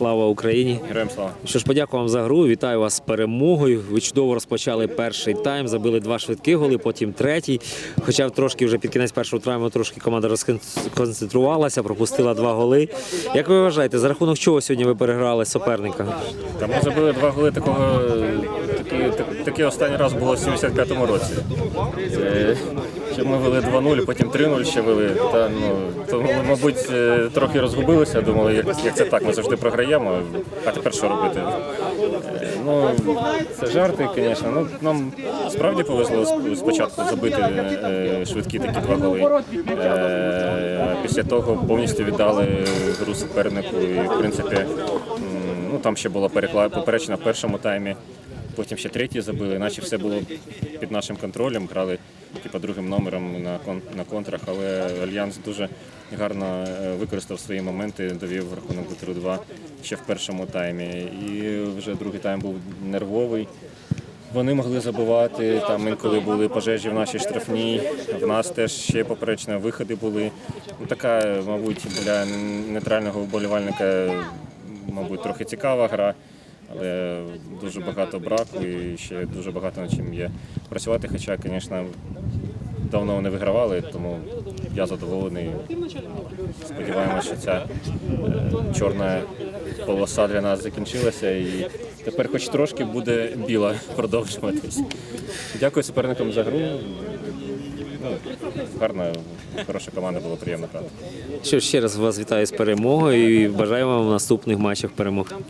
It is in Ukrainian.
Слава Україні! Героям слава. Що ж, подякую вам за гру. Вітаю вас з перемогою. Ви чудово розпочали перший тайм, забили два швидкі голи, потім третій. Хоча трошки вже під кінець першого тайму трошки команда розконцентрувалася, пропустила два голи. Як ви вважаєте, за рахунок чого сьогодні ви переграли суперника? Та ми забили два голи такого. Такий, так, такий останній раз було в 75-му році. Це, що ми вели 2-0, потім 3-0 ще вели. Та, ну, то, мабуть, е, трохи розгубилися, думали, як, як це так, ми завжди програємо, а тепер що робити? Е, Ну, це жарти, звісно. Ну, нам справді повезло спочатку забити е, швидкі такі два голи. Е, після того повністю віддали гру супернику. І, в принципі, ну, там ще була перекла- поперечина в першому таймі. Потім ще третій забили, наче все було під нашим контролем. Грали типу, другим номером на, кон- на контрах, але Альянс дуже гарно е, використав свої моменти, довів рахунок до 3-2 ще в першому таймі. І вже другий тайм був нервовий. Вони могли забивати, там інколи були пожежі в нашій штрафній, в нас теж ще поперечні виходи були. Ну, така, мабуть, для нейтрального вболівальника, мабуть, трохи цікава гра, але дуже багато браку і ще дуже багато над чим є працювати. Хоча, звісно, давно не вигравали, тому я задоволений. Сподіваємося, що ця е, чорна полоса для нас закінчилася і тепер хоч трошки буде біла продовжуватись. Дякую суперникам за гру. Ну, гарна, хороша команда, було приємно грати. Ж, ще раз вас вітаю з перемогою і бажаю вам в наступних матчах перемог.